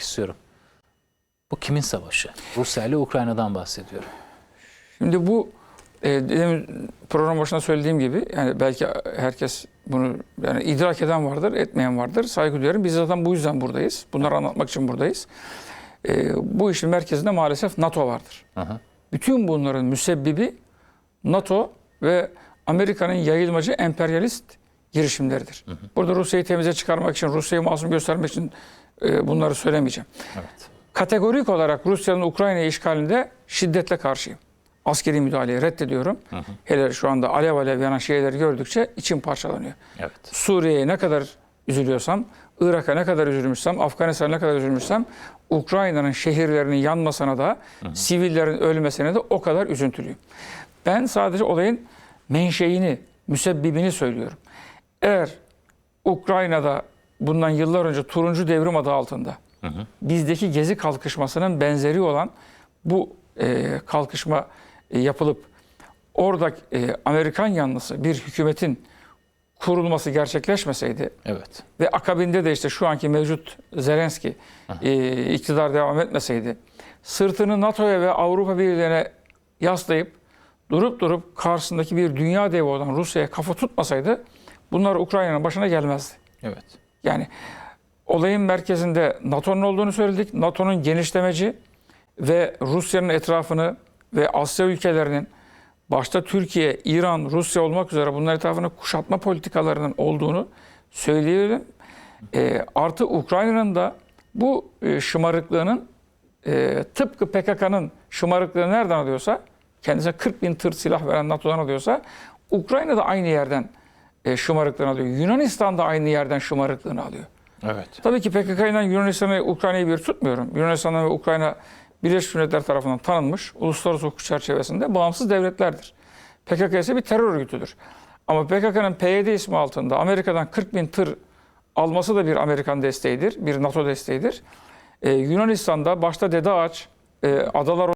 istiyorum. Bu kimin savaşı? Rusya ile Ukrayna'dan bahsediyorum. Şimdi bu e, program başında söylediğim gibi yani belki herkes bunu yani idrak eden vardır, etmeyen vardır. Saygı duyarım. Biz zaten bu yüzden buradayız. Bunları anlatmak için buradayız. E, bu işin merkezinde maalesef NATO vardır. Hı hı. Bütün bunların müsebbibi NATO ve Amerika'nın yayılmacı emperyalist girişimleridir. Burada Rusya'yı temize çıkarmak için, Rusya'yı masum göstermek için bunları söylemeyeceğim. Evet. Kategorik olarak Rusya'nın Ukrayna işgalinde şiddetle karşıyım. Askeri müdahaleyi reddediyorum. Hele şu anda alev alev yanan şeyleri gördükçe içim parçalanıyor. Evet. Suriye'ye ne kadar üzülüyorsam, Irak'a ne kadar üzülmüşsem, Afganistan'a ne kadar üzülmüşsem, Ukrayna'nın şehirlerinin yanmasına da, sivillerin ölmesine de o kadar üzüntülüyüm. Ben sadece olayın menşeini, müsebbibini söylüyorum. Eğer Ukrayna'da bundan yıllar önce turuncu devrim adı altında bizdeki gezi kalkışmasının benzeri olan bu e, kalkışma e, yapılıp orada e, Amerikan yanlısı bir hükümetin kurulması gerçekleşmeseydi Evet. ve akabinde de işte şu anki mevcut Zelenski e, iktidar devam etmeseydi sırtını NATO'ya ve Avrupa Birliği'ne yaslayıp durup durup karşısındaki bir dünya devi olan Rusya'ya kafa tutmasaydı bunlar Ukrayna'nın başına gelmezdi. Evet. Yani olayın merkezinde NATO'nun olduğunu söyledik. NATO'nun genişlemeci ve Rusya'nın etrafını ve Asya ülkelerinin başta Türkiye, İran, Rusya olmak üzere bunların etrafını kuşatma politikalarının olduğunu söyleyelim. E, artı Ukrayna'nın da bu e, şımarıklığının e, tıpkı PKK'nın şımarıklığını nereden alıyorsa kendisine 40 bin tır silah veren NATO'dan alıyorsa Ukrayna da aynı yerden e, şımarıklığını alıyor. Yunanistan da aynı yerden şımarıklığını alıyor. Evet. Tabii ki PKK ile Yunanistan'ı, Ukrayna'yı bir tutmuyorum. Yunanistan ve Ukrayna Birleşmiş Milletler tarafından tanınmış uluslararası hukuk çerçevesinde bağımsız devletlerdir. PKK ise bir terör örgütüdür. Ama PKK'nın PYD ismi altında Amerika'dan 40 bin tır alması da bir Amerikan desteğidir, bir NATO desteğidir. Ee, Yunanistan'da başta Dede Ağaç, e, adalar